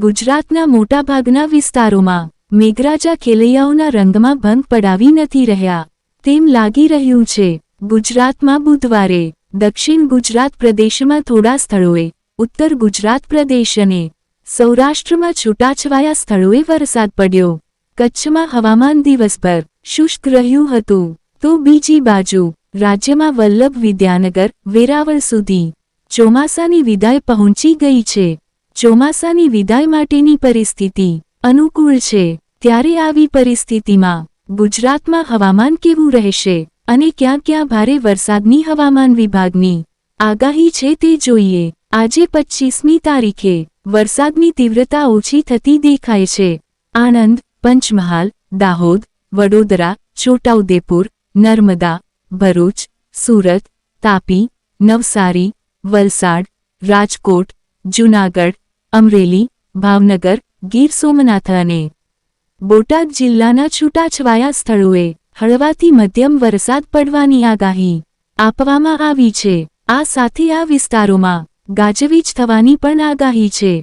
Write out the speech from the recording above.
ગુજરાતના મોટાભાગના વિસ્તારોમાં મેઘરાજા ખેલૈયાઓના રંગમાં ભંગ પડાવી નથી રહ્યા. તેમ લાગી રહ્યું છે, ગુજરાતમાં બુધવારે દક્ષિણ ગુજરાત પ્રદેશમાં થોડા સ્થળોએ, ઉત્તર ગુજરાત પ્રદેશ અને સૌરાષ્ટ્રમાં છૂટાછવાયા સ્થળોએ વરસાદ પડ્યો. કચ્છમાં હવામાન દિવસભર શુષ્ક રહ્યું હતું. તો બીજી બાજુ રાજ્યમાં વલ્લભ વિદ્યાનગર, વેરાવળ સુધી ચોમાસાની વિદાય પહોંચી ગઈ છે. ચોમાસાની વિદાય માટેની પરિસ્થિતિ અનુકૂળ છે. ત્યારે આવી પરિસ્થિતિમાં ગુજરાતમાં હવામાન કેવું રહેશે અને ક્યાં ક્યાં ભારે વરસાદની હવામાન વિભાગની આગાહી છે તે જોઈએ. આજે પચ્ચીસમી તારીખે વરસાદની તીવ્રતા ઓછી થતી દેખાય છે. આણંદ, પંચમહાલ, દાહોદ, વડોદરા, છોટાઉદેપુર, નર્મદા, ભરૂચ, સુરત, તાપી, નવસારી, વલસાડ, રાજકોટ, જૂનાગઢ અમરેલી, ભાવનગર, ગીર સોમનાથ અને બોટાદ જિલ્લાના છૂટાછવાયા સ્થળોએ હળવાથી મધ્યમ વરસાદ પડવાની આગાહી આપવામાં આવી છે. આ સાથે આ વિસ્તારોમાં ગાજવીજ થવાની પણ આગાહી છે.